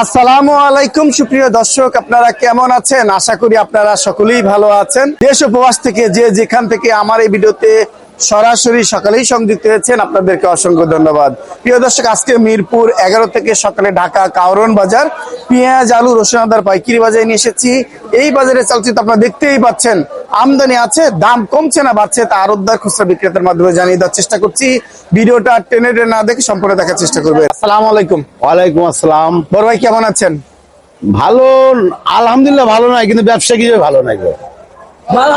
আসসালামু আলাইকুম, সুপ্রিয় দর্শক, আপনারা কেমন আছেন? আশা করি আপনারা সকলেই ভালো আছেন। দেশ উপবাস থেকে যে যেখান থেকে আমার এই ভিডিওতে সরাসরি সকালেই সংযুক্ত হয়েছেন, আপনাদেরকে অসংখ্য ধন্যবাদ। প্রিয় দর্শক, আজকে মিরপুর এগারো থেকে সকালে ঢাকা কাউরন বাজার, পেঁয়াজ, আলু, রসুন, আদার পাইকারি বাজারে নিয়ে এসেছি। এই বাজারে চলচ্চিত্র আপনারা দেখতেই পাচ্ছেন। আমদানি আছে দাম কমছে না বাড়ছে তা আরোদ্দার খুচরা বিক্রেতার মাধ্যমে জানিয়ে দেওয়ার চেষ্টা করছি। ভিডিওটা টেনে টেনে না দেখে সম্পূর্ণ দেখার চেষ্টা করবে আসসালামু আলাইকুম। ওয়ালাইকুম আসসালাম। বড় ভাই কেমন আছেন? ভালো আলহামদুলিল্লাহ ভালো নাই কিন্তু ব্যবসা হিসেবে ভালো নাই।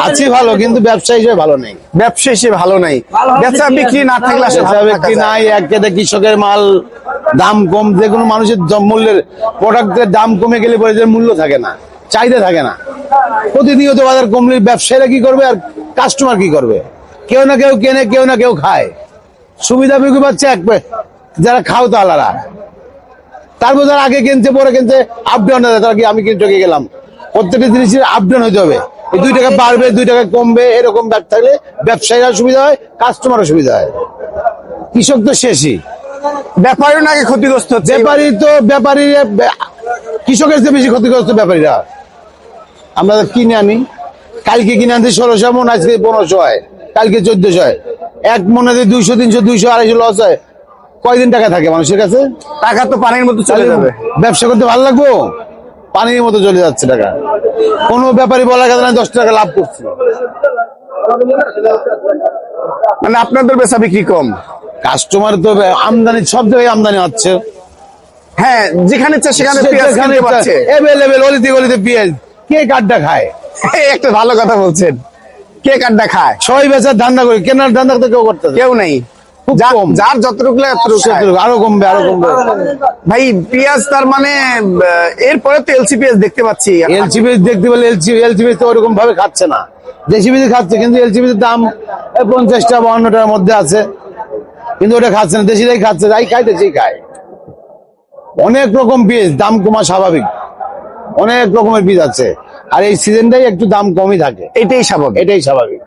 আছি ভালো কিন্তু ব্যবসা হিসেবে ভালো নেই। ব্যবসা হিসেবে ভালো নাই। বেচা বিক্রি না থাকলে থাকা বিক্রি নাই একেতে কৃষকের মাল দাম কম যে কোনো মানুষের মূল্যের প্রোডাক্টের দাম কমে গেলে পরে মূল্য থাকে না। চাহিদা থাকে না। প্রতিনিয়ত বাজার কমলে ব্যবসায়ীরা কি করবে আর কাস্টমার কি করবে? কেউ না কেউ কেনে কেউ না কেউ খায়। সুবিধা বিক্রি পাচ্ছে এক যারা খাও তালারা তারপর যারা আগে কিনছে পরে কিনছে আপ ডাউন তারা কি আমি কিন্তু চকে গেলাম। প্রত্যেকটা জিনিসের আপ ডাউন হইতে হবে। এই দুই টাকা বাড়বে দুই টাকা কমবে এরকম ব্যাপার থাকলে ব্যবসায়ীরা সুবিধা হয় কাস্টমারও সুবিধা হয়। কৃষক তো শেষই। ব্যাপারীও নাকি ক্ষতিগ্রস্ত ব্যাপারী তো ব্যাপারী কৃষকের চেয়ে বেশি ক্ষতিগ্রস্ত ব্যাপারীরা। আমরা তো কিনে আনি। কালকে কিনে আনতে ষোলোশো মন আজকে পনেরোশো হয়। কালকে চোদ্দশো হয়। এক মনে দিয়ে দুইশো তিনশো দুইশো আড়াইশো লস হয়। কয়দিন টাকা থাকে মানুষের কাছে? টাকা তো পানির মতো চলে যাবে। ব্যবসা করতে ভালো লাগবো? পানির মতো চলে যাচ্ছে টাকা। কোনো ব্যাপারী বলার কথা না দশ টাকা লাভ করছি। মানে আপনাদের বেচা বিক্রি কম? কাস্টমার তো আমদানি সব জায়গায় আমদানি হচ্ছে। হ্যাঁ যেখানে সেখানে পেঁয়াজ পাচ্ছে এভেলেবেল অলিতে গলিতে পেঁয়াজ। কে কাঠটা খায়? একটা ভালো কথা বলছেন। কে কাঠটা খায়? সবাই বেচার ধান্দা করে কেনার ধান্দা তো কেউ করতেছে কেউ নেই। যার যতটুকু খায়। আরও কমবে আরও কমবে। ভাই পেঁয়াজ তার মানে এরপরে তো এলসি পেঁয়াজ দেখতে পাচ্ছি। এলসিবি দেখতে পেলে এলসিবি এলসিবি তো ওরকম ভাবে খাচ্ছে না। জেসিবি খাচ্ছে কিন্তু এলসিবি দাম এই পঞ্চাশটা বাউন্ন টাকার মধ্যে আছে। কিন্তু ওটা খাচ্ছে না দেশিরাই খাচ্ছে যাই খাই দেশি খায়। অনেক রকম বীজ দাম কমা স্বাভাবিক। অনেক রকমের বীজ আছে। আর এই সিজনটাই একটু দাম কমই থাকে। এটাই স্বাভাবিক। এটাই স্বাভাবিক।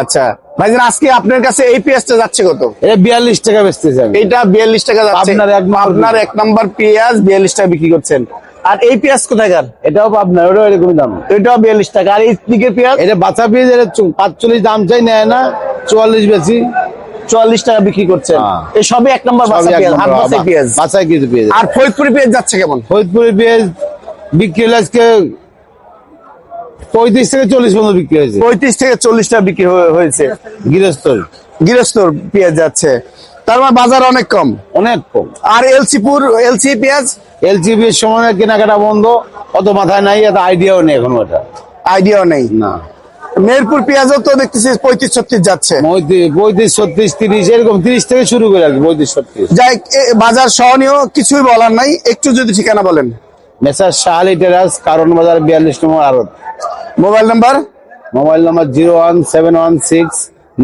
আচ্ছা। ভাইজান আজকে আপনার কাছে এই পেঁয়াজটা যাচ্ছে কত? এটা বিয়াল্লিশ টাকা বেচতেছে এইটা বিয়াল্লিশ টাকা যাচ্ছে। আপনার এক আপনার এক নাম্বার পেঁয়াজ বিয়াল্লিশ টাকা বিক্রি করছেন। আর এই পেঁয়াজ কোথাকার? এটাও আপনার ওটাও এরকমই দাম। এটাও বিয়াল্লিশ টাকা। আর এই দিকের পেঁয়াজ? এটা পেঁয়াজ এটা পাঁচচল্লিশ দাম চাই নেয় না। চুয়াল্লিশ বেশি। চুয়াল্লিশ টাকা বিক্রি করছেন। হ্যাঁ। এই সবই এক নম্বর বাসা পেঁয়াজ আর ফরিদপুরি পেঁয়াজ যাচ্ছে কেমন? ফরিদপুরের পেঁয়াজ বিক্রি হলে আজকে পঁয়ত্রিশ থেকে চল্লিশ পর্যন্ত বিক্রি হয়েছে। পঁয়ত্রিশ থেকে চল্লিশ টাকা বিক্রি হয়েছে। গৃহস্থর গৃহস্থর পেঁয়াজ যাচ্ছে। তার মানে বাজার অনেক কম। অনেক কম। আর এলসিপুর এলসি পেঁয়াজ? এলজিবি এর সময় কেনাকাটা বন্ধ অত মাথায় নাই এত আইডিয়াও নেই এখন ওটা আইডিয়াও নেই? না। মেহেরপুর পেঁয়াজও তো দেখতেছি পঁয়ত্রিশ ছত্রিশ যাচ্ছে। পঁয়ত্রিশ পঁয়ত্রিশ ছত্রিশ তিরিশ এরকম তিরিশ থেকে শুরু করে আর কি পঁয়ত্রিশ ছত্রিশ। যাই বাজার সহনীয় কিছুই বলার নাই। একটু যদি ঠিকানা বলেন। মেসার শাহালি টেরাস কারণ বাজার বিয়াল্লিশ নম্বর আড়ত। Mobile number? Mobile number zero one seven one six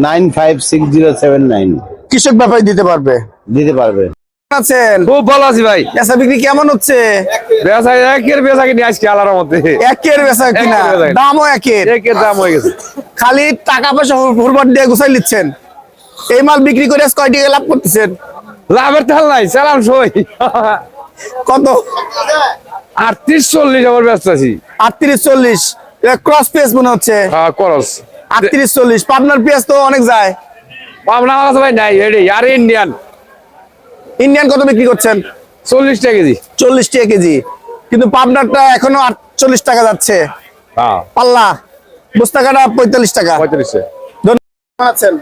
nine five six zero seven nine. কৃষক ব্যাপারী দিতে পারবে? দিতে পারবে। আছেন? খুব ভালো আছি ভাই। বেচা বিক্রি কেমন হচ্ছে? বেচা একের বেচা কিনে আজকে আলার মধ্যে একের বেচা কিনা। দামও একের। একের দাম হয়ে গেছে। খালি টাকা পয়সা দিয়ে গুছাই নিচ্ছেন। এই মাল বিক্রি করে কয় টাকা লাভ করতেছেন? লাভের তাল নাই চালান সই। কত? আটত্রিশ চল্লিশ আমার ব্যস্ত আছি। আটত্রিশ চল্লিশ। ক্রস পেস মনে হচ্ছে। হ্যাঁ করস আটত্রিশ চল্লিশ। পাবনার পেঁয়াজ তো অনেক যায়। পাবনা আছে ভাই নাই এডি আর ইন্ডিয়ান ইন্ডিয়ান কত বিক্রি করছেন? চল্লিশ টাকা কেজি। চল্লিশ টাকা কেজি। কিন্তু পাবনারটা এখনও আটচল্লিশ টাকা যাচ্ছে। হ্যাঁ। পাল্লা। বস্তা কাটা পঁয়তাল্লিশ টাকা। ধন্যবাদ। আছেন?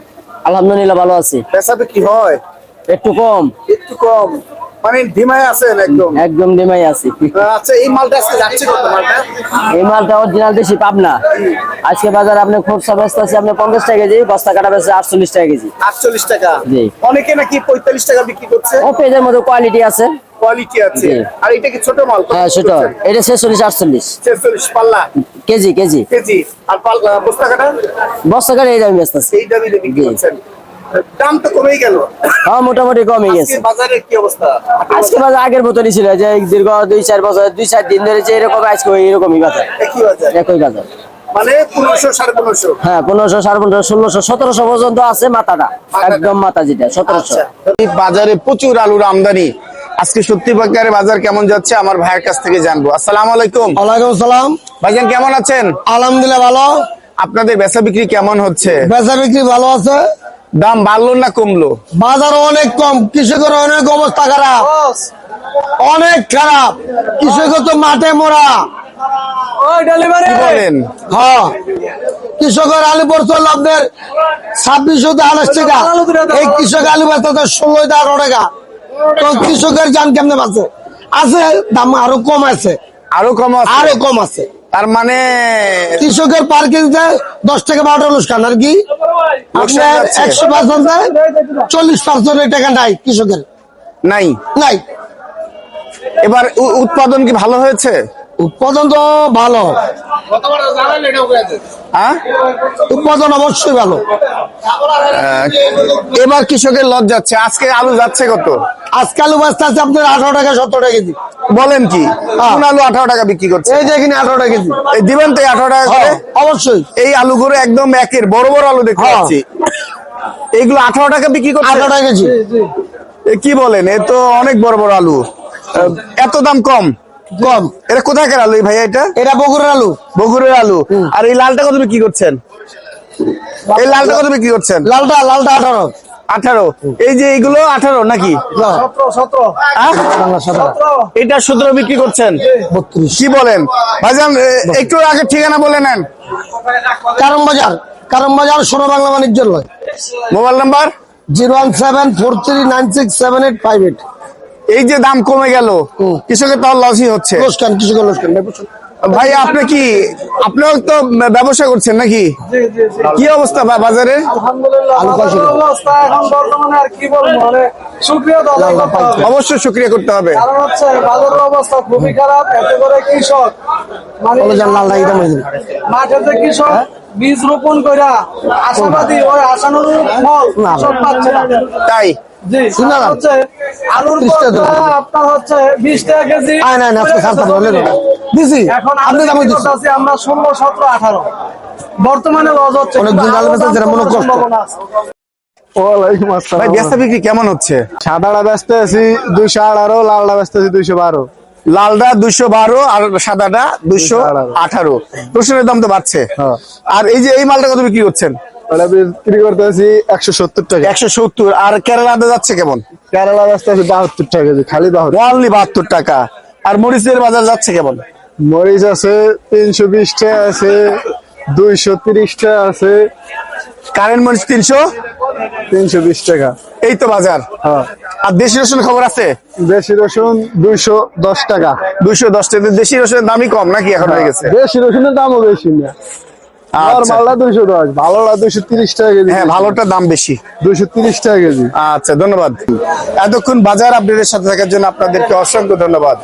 আলহামদুলিল্লাহ ভালো আছি। পেশা বিক্রি হয়? একটু কম। একটু কম। মানে আছেন একদম? একদম আছি। আচ্ছা এই মালটা আজকে যাচ্ছে কত মালটা? এই মালটা অরিজিনাল দেশি পাবনা। আজকে বাজার আপনি ব্যস্ত আছে আপনি পঞ্চাশ টাকা কেজি বস্তা কাটা বেচছে আটচল্লিশ টাকা কেজি। আটচল্লিশ টাকা? জি। অনেকে নাকি পঁয়তাল্লিশ টাকা বিক্রি করছে? ও পেজের মধ্যে কোয়ালিটি আছে। কোয়ালিটি আছে। আর এটা কি ছোট মাল? হ্যাঁ সেটা এটা ছেচল্লিশ আটচল্লিশ। ছেচল্লিশ পাল্লা? KG KG. কেজি। আর পাল্লা বস্তা কাটা? বস্তা কাটা এই দামে এই দামে বিক্রি করছেন। দাম তো কমেই গেল। হ্যাঁ মোটামুটি কমে গেছে। বাজারের কি অবস্থা? আজকে বাজার আগের মতনই ছিল যে দীর্ঘ দুই চার বছর দুই চার দিন ধরে যে এরকম আজকে এরকমই বাজার। একই বাজার। একই বাজার। মানে পনেরোশো সাড়ে পনেরোশো? হ্যাঁ পনেরোশো সাড়ে পনেরোশো ষোলোশো সতেরোশো পর্যন্ত আছে মাথাটা একদম মাথা যেটা সতেরোশো। আচ্ছা। বাজারে প্রচুর আলুর আমদানি। আজকে সত্যি বাজারে বাজার কেমন যাচ্ছে আমার ভাইয়ের কাছ থেকে জানব। আসসালাম আলাইকুম। ওয়ালাইকুম সালাম। ভাইজান কেমন আছেন? আলহামদুলিল্লাহ ভালো। আপনাদের বেচা বিক্রি কেমন হচ্ছে? বেচা বিক্রি ভালো আছে। দাম বাড়লো না কমলো? বাজার অনেক কম কৃষকের অনেক অবস্থা খারাপ। অনেক খারাপ। কৃষকের তো মাঠে মরা। বলেন? হ্যাঁ। কৃষকের আলু পড়ছিল আপনার ছাব্বিশশো আঠাশ টাকা। এই কৃষক আলু বেচতে ষোলো আঠারো টাকা। তো কৃষকের যান কেমনে বাঁচে? আছে দাম আরও কম আছে। আরও কম আরও কম আছে। তার মানে কৃষকের পার কেজিতে দশ থেকে বারোটা লোকসান আর কি? আপনার একশো পার্সেন্ট চল্লিশ পার্সেন্ট টাকা নাই কৃষকের। নাই? নাই। এবার উৎপাদন কি ভালো হয়েছে? উৎপাদন তো ভালো। হ্যাঁ? উৎপাদন অবশ্যই ভালো। এবার কৃষকের লস যাচ্ছে। আজকে আলু যাচ্ছে কত? আজকাল বাস্তা আছে আপনার আঠারো টাকা সত্তর টাকা কেজি। বলেন কি? হ্যাঁ। কোন আলু আঠারো টাকা বিক্রি করছে? এই যে এখানে আঠারো টাকা কেজি। এই দিবেন তো আঠারো টাকা করে? হ্যাঁ, অবশ্যই। এই আলুগুলো একদম একের বড় বড় আলু দেখতে হ্যাঁ। পাচ্ছি। এইগুলো আঠারো টাকা বিক্রি করছে? আঠারো টাকা কেজি। এ কি বলেন? এ তো অনেক বড় বড় আলু। এত দাম কম। কম। এটা কোথাকার আলু ভাইয়া এটা? এটা বগুড়ার আলু। বগুড়ের আলু। আর এই লালটা কত বিক্রি করছেন? এই লালটা কত বিক্রি করছেন? লালটা লালটা আঠারো। আঠারো। এই যে এইগুলো আঠারো নাকি? এটা সতেরো বিক্রি করছেন? কি বলেন? ভাইজান একটু আগে ঠিকানা বলে নেন। কারণ বাজার। কারণ বাজার সোনা Bangla বাণিজ্যালয় mobile number? Zero one seven four three nine six seven eight five eight. এই যে দাম কমে গেল কৃষকের তো লসই হচ্ছে। লোসকান কৃষকের লোসকান ভাই আপনি কি আপনিও তো ব্যবসা করছেন নাকি? কি অবস্থা বা- বাজারে? আলু কয়শো টাকা? অবস্থা এখন বর্তমানে আর কি বলব মানে অবশ্যই শুক্রিয়া করতে হবে। বাজারের অবস্থা খুবই খারাপ এতে করে কৃষক মানে কৃষক বীজ রোপণ কইরা আশাবাদী ওই আশানুরূপ ফল না। পাচ্ছে না। তাই? আলুর 30 টাকা পয়সা দাম। আপনার হচ্ছে বিশ টাকা কেজি। আয় না না আজকে সাতটা বলে দিছি এখন আপনি দামে আমরা ষোলো সতেরো আঠারো। বর্তমানে লস হচ্ছে। অনেক দিন আলু বেচা যারা মনে কষ্ট। সম্ভাবনা আছে। ওয়ালাইকুম ভাই আসসালাম বিক্রি কেমন হচ্ছে? সাদাটা ব্যস্ত আছি দুইশো আঠারো লালটা ব্যস্ত আছি দুইশো বারো। লালটা দুইশো বারো আর সাদাটা দুইশো আঠারো। রসুনের দাম তো বাড়ছে। হ্যাঁ। আর এই যে এই মালটা কত বিক্রি করছেন? ওটা বিক্রি করতে একশো সত্তর টাকা। একশো সত্তর। আর কেরালাতে যাচ্ছে কেমন? কেরালা আছে বাহাত্তর টাকা খালি বাহাত্তর টাকা। আর মরিচের বাজার যাচ্ছে কেমন? মরিচ আছে তিনশো বিশ টাকা আছে দুইশো তিরিশ টাকা আছে। কারেন্ট মরিচ তিনশো? তিনশো বিশ টাকা। এই তো বাজার। হ্যাঁ। আর দেশি রসুন খবর আছে? দেশি রসুন দুইশো দশ টাকা। দুইশো দশ টাকা। দেশি রসুনের দামই কম নাকি এখন হয়ে গেছে? দেশি রসুনের দামও বেশি না। আচ্ছা। দুইশো দশ ভালোটা দুইশো তিরিশ টাকা কেজি। হ্যাঁ ভালোটার দাম বেশি। টাকা কেজি। আচ্ছা ধন্যবাদ। এতক্ষণ বাজার আপডেটের সাথে থাকার জন্য আপনাদেরকে অসংখ্য ধন্যবাদ।